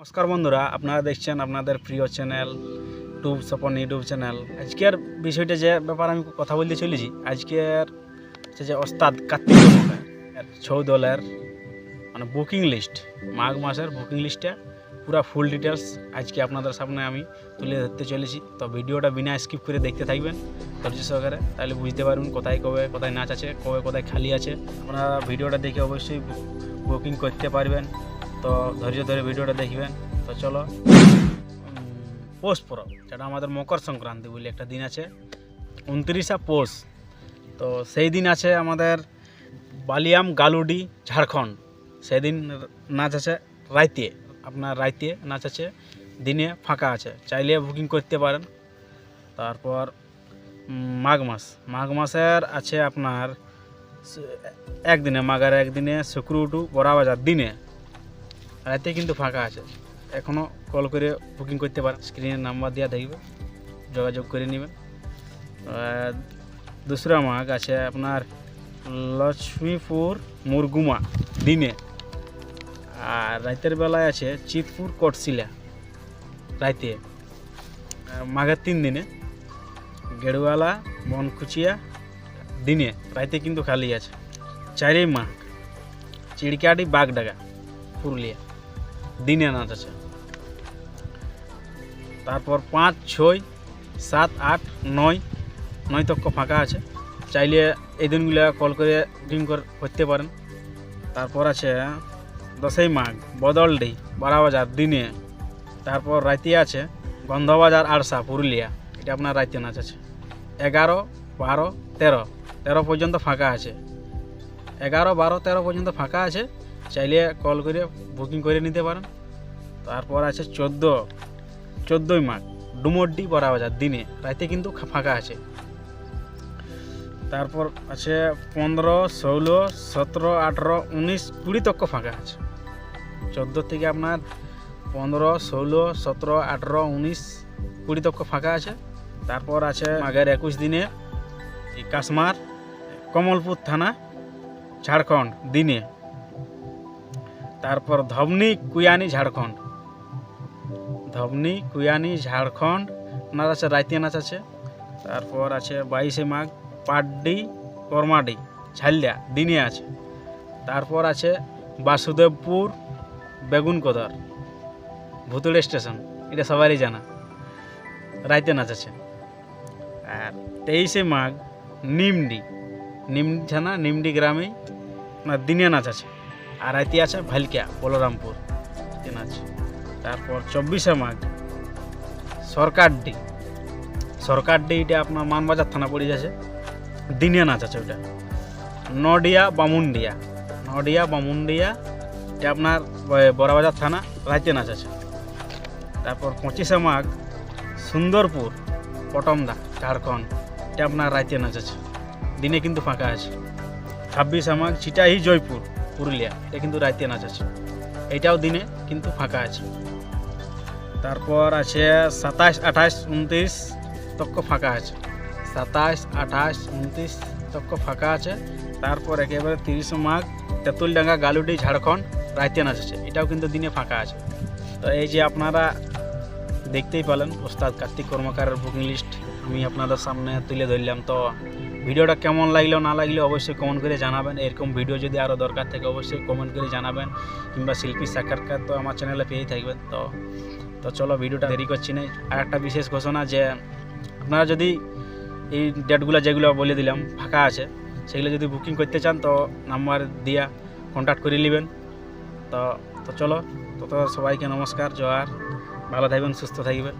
নমস্কার বন্ধুরা, আপনারা দেখছেন আপনাদের প্রিয় চ্যানেল টুব সপন ইউটিউব চ্যানেল। আজকের বিষয়টা যে ব্যাপার আমি কথা বলতে চলেছি, আজকের হচ্ছে যে ওস্তাদ কার্তিক ছৌ দলের মানে বুকিং লিস্ট মাঘ মাসের বুকিং লিস্টে পুরো ফুল ডিটেলস আজকে আপনাদের সামনে আমি তুলে ধরতে চলেছি। তো ভিডিওটা বিনা স্কিপ করে দেখতে থাকবেন, ধৈর্য সহকারে। তাহলে বুঝতে পারবেন কোথায় কবে, কোথায় নাচ আছে, কবে কোথায় খালি আছে। আপনারা ভিডিওটা দেখে অবশ্যই বুকিং করতে পারবেন। তো ধৈর্য ধরে ভিডিওটা দেখবেন। তো চলো পৌষ পরব যেটা আমাদের মকর সংক্রান্তি বলে একটা দিন আছে, উনত্রিশা পৌষ তো সেই দিন আছে আমাদের বালিয়াম গালুডি ঝাড়খণ্ড। সেদিন নাচ আছে রাইতে, আপনার রাইতে নাচ আছে, দিনে ফাঁকা আছে, চাইলে বুকিং করতে পারেন। তারপর মাঘ মাস, মাঘ মাসের আছে আপনার একদিনে, মাঘের একদিনে শুক্র টু বড়া বাজার দিনে। রাতে কিন্তু ফাঁকা আছে। এখনও কল করে বুকিং করতে পারেন স্ক্রিনের নাম্বার দেওয়া থাকবে যোগাযোগ করে নেবেন। দুসরা মাঘ আছে আপনার লক্ষ্মীপুর মুরগুমা দিনে। আর রাতের বেলায় আছে চিতপুর কটশিলা রাতে মাঘের তিন দিনে গেড়ুয়ালা, বনকুচিয়া দিনে। রাতে কিন্তু খালি আছে। চারই মাঘ চিড়কাটি বাগডাগা পুরুলিয়া। দিনে নাচ আছে তারপর পাঁচ, ছয়, সাত, আট, নয় নয় তক্ক ফাঁকা আছে। চাইলে এই দিনগুলো কল করে কর- করতে পারেন। তারপর আছে দশই মাঘ বদলডি বারাবাজার দিনে। তারপর রাতে আছে গন্ধবাজার আরসা, পুরুলিয়া। এটা আপনার রাতে নাচ আছে। এগারো, বারো, তেরো। তেরো পর্যন্ত ফাঁকা আছে। এগারো, বারো, তেরো পর্যন্ত ফাঁকা আছে। চাইলে কল করে বুকিং করে নিতে পারেন। তারপর আছে চোদ্দ, চোদ্দোই মাঘ ডুমড্ডি বড়াবাজার দিনে রাতে কিন্তু ফাঁকা আছে। তারপর আছে পনেরো, ষোলো, সতেরো, আঠেরো, উনিশ, কুড়ি তক্ক ফাঁকা আছে। চোদ্দ থেকে আপনার পনেরো, ষোলো, সতেরো, আঠেরো, উনিশ, কুড়ি তক্ক ফাঁকা আছে। তারপর আছে মাঘের একুশ দিনে কাশমার কমলপুর থানা, ঝাড়খণ্ড, দিনে। তারপর ধবনি কুয়ানি, ঝাড়খণ্ড। ধবনি কুয়ানি, ঝাড়খণ্ড নাচ আছে রাইতিয়া নাচ আছে। তারপর আছে বাইশে মাঘ, পাড্ডি কর্মাডি ঝালিয়া দিনে আছে। তারপর আছে বাসুদেবপুর, বেগুনকদর, ভুতুড়ে স্টেশন, এটা সবারই জানা। রাইতে নাচ আছে। আর তেইশে মাঘ, নিমডি নিমডি ছানা নিমডি গ্রামেই আপনার দিনে নাচ আছে। আর রাইতে আছে ভালকিয়া, বলরামপুর। দিন আছে। তারপর চব্বিশে মাঘ। সরকারডি সরকারডি এটা আপনার মানবাজার থানা পড়ে যাচ্ছে। দিনে নাচ আছে ওটা। নডিয়া, বামুন্ডিয়া। নডিয়া, বামুন্ডিয়া, এটা আপনার বড়বাজার থানা, রাইতে নাচ আছে। তারপর পঁচিশে মাঘ, সুন্দরপুর পটমদা ঝাড়খণ্ড, এটা আপনার রাইতে নাচ আছে। দিনে কিন্তু ফাঁকা আছে। ছাব্বিশে মাঘ চিটাহি জয়পুর পুরুলিয়া, এটা কিন্তু রাইতে নাচ আছে। এটাও দিনে কিন্তু ফাঁকা আছে। তারপর আছে সাতাশ, আঠাশ, উনত্রিশ তক্ক ফাঁকা আছে। সাতাশ, আঠাশ, উনত্রিশ তক্ক ফাঁকা আছে। তারপর একেবারে তিরিশে মাঘ, তেঁতুলডাঙ্গা, গালুডি, ঝাড়খণ্ড রাইতে নাচ আছে। এটাও কিন্তু দিনে ফাঁকা আছে। তো এই যে আপনারা দেখতেই পেলেন, ওস্তাদ কার্তিক কর্মকারের বুকিং লিস্ট আমি আপনাদের সামনে তুলে ধরলাম। তো ভিডিওটা কেমন লাগল, না লাগল অবশ্যই কমেন্ট করে জানাবেন। এরকম ভিডিও যদি আরও দরকার থাকে, অবশ্যই কমেন্ট করে জানাবেন। কিংবা শিল্পী সাক্ষাৎকার তো আমার চ্যানেলে পেয়েই থাকবেন। তো তো চলো ভিডিওটা দেরি করছি না। আর একটা বিশেষ ঘোষণা যে, আপনারা যদি এই ডেটগুলো যেগুলো বলে দিলাম, ফাঁকা আছে, সেগুলো যদি বুকিং করতে চান, তো নাম্বার দিয়া কন্ট্যাক্ট করে নেবেন। তো তো চলো তো সবাইকে নমস্কার, জোয়ার। ভালো থাকবেন, সুস্থ থাকবেন।